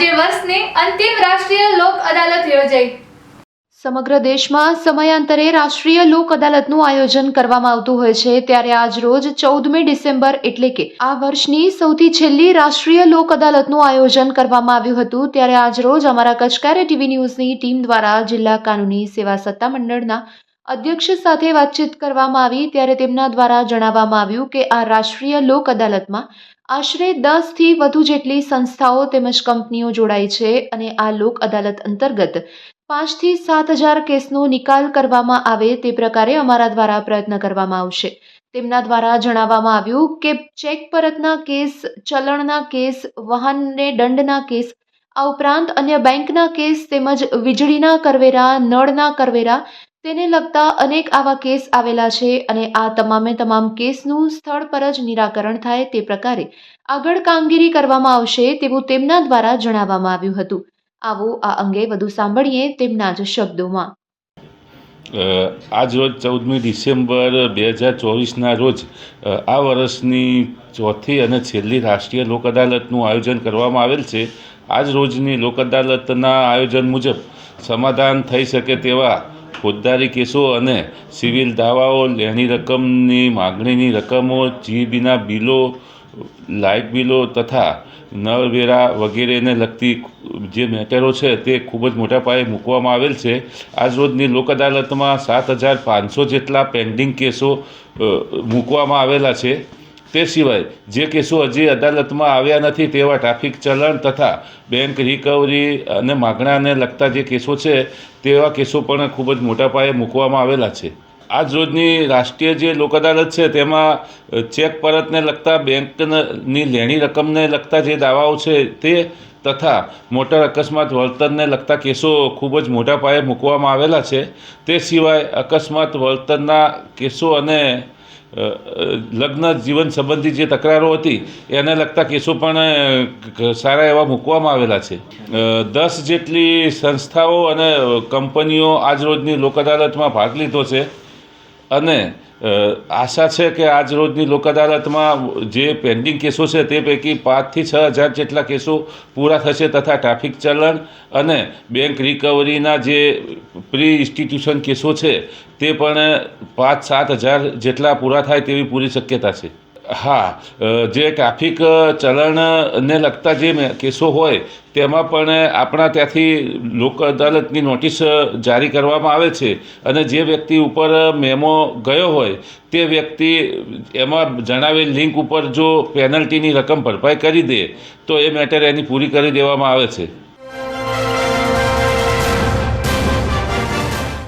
આજે વર્ષની અંતિમ રાષ્ટ્રીય લોક અદાલત યોજાઈ. સમગ્ર દેશમાં સમયાંતરે રાષ્ટ્રીય લોક અદાલતનું આયોજન કરવામાં આવતું હોય છે, ત્યારે આજ રોજ ચૌદમી ડિસેમ્બર એટલે કે આ વર્ષની સૌથી છેલ્લી રાષ્ટ્રીય લોક અદાલતનું આયોજન કરવામાં આવ્યું હતું. ત્યારે આજ રોજ અમારા કચકારે ટીવી ન્યૂઝની ટીમ દ્વારા જિલ્લા કાનૂની સેવા સત્તા મંડળના અધ્યક્ષ સાથે વાતચીત કરવામાં આવી ત્યારે તેમના દ્વારા જણાવવામાં આવ્યું કે આ રાષ્ટ્રીય લોક અદાલતમાં આશરે દસથી વધુ જેટલી સંસ્થાઓ તેમજ કંપનીઓ જોડાઈ છે અને આ લોક અદાલત અંતર્ગત પાંચથી સાત હજાર કેસનો નિકાલ કરવામાં આવે તે પ્રકારે અમારા દ્વારા પ્રયત્ન કરવામાં આવશે. તેમના દ્વારા જણાવવામાં આવ્યું કે ચેક પરતના કેસ, ચલણના કેસ, વાહનને દંડના કેસ, આ ઉપરાંત અન્ય બેંકના કેસ તેમજ વીજળીના કરવેરા, નળના કરવેરા તેને લગતા અનેક આવા કેસ આવેલા છે અને આ તમામે તમામ કેસનું સ્થળ પર જ નિરાકરણ થાય તે પ્રકારે આગળ કામગીરી કરવામાં આવશે તેવું તેમના દ્વારા જણાવવામાં આવ્યું હતું. આવો આ અંગે વધુ સાંભળીએ તેમના જ શબ્દોમાં. આજ રોજ ચૌદમી ડિસેમ્બર બે હજાર ચોવીસના રોજ આ વર્ષની ચોથી અને છેલ્લી રાષ્ટ્રીય લોક અદાલતનું આયોજન કરવામાં આવેલ છે. આજ રોજની લોક અદાલતના આયોજન મુજબ સમાધાન થઈ શકે તેવા ફોજદારી કેસો અને સિવિલ દાવાઓ લેણી રકમની માગણીની રકમો, જીબીના બિલો, લાઇટ બિલો તથા નળવેરા વગેરેને લગતી જે મેટરો છે તે ખૂબ જ મોટા પાયે મૂકવામાં આવેલ છે. આજરોજની લોક અદાલતમાં સાત હજાર પાંચસો જેટલા પેન્ડિંગ કેસો મૂકવામાં આવેલા છે. તે સિવાય જે કેસો હજી અદાલતમાં આવ્યા નથી તેવા ટ્રાફિક ચલણ તથા બેંક રિકવરી અને માગણાને લગતા જે કેસો છે, તેવા કેસો પણ ખૂબ જ મોટા પાયે મૂકવામાં આવેલા છે. આજ રોજની રાષ્ટ્રીય જે લોક અદાલત છે, તેમાં ચેક પરતને લગતા બેંકની લેણી રકમને લગતા જે દાવાઓ છે તે તથા મોટર અકસ્માત વળતરને લગતા કેસો ખૂબ જ મોટા પાયે મૂકવામાં આવેલા છે. તે સિવાય અકસ્માત વળતરના કેસો અને લગ્ન જીવન સંબંધી જે તકરારો હતી, એને લગતા કેસો પણ સારા એવા મૂકવામાં આવેલા છે. દસ જેટલી સંસ્થાઓ અને કંપનીઓ આજ રોજની લોક અદાલતમાં ભાગ લીધો છે. અને આશા છે કે આજ રોજની લોક અદાલતમાં જે પેન્ડિંગ કેસો છે તે પૈકી પાંચથી છ હજાર જેટલા કેસો પૂરા થશે તથા ટ્રાફિક ચલણ અને બેંક રિકવરીના જે પ્રી ઇન્સ્ટિટ્યુશન કેસો છે તે પણ પાંચ સાત હજાર જેટલા પૂરા થાય તેવી પૂરી શક્યતા છે. હા જે ટ્રાફિક ચલણને લગતા જે કેસો હોય, તેમાં પણ આપણા ત્યાંથી લોક અદાલતની નોટિસ જારી કરવામાં આવે છે. અને જે વ્યક્તિ ઉપર મેમો ગયો હોય, તે વ્યક્તિ એમાં જણાવેલ લિંક ઉપર જો પેનલ્ટીની રકમ ભરપાઈ કરી દે, તો એ મેટર એની પૂરી કરી દેવામાં આવે છે.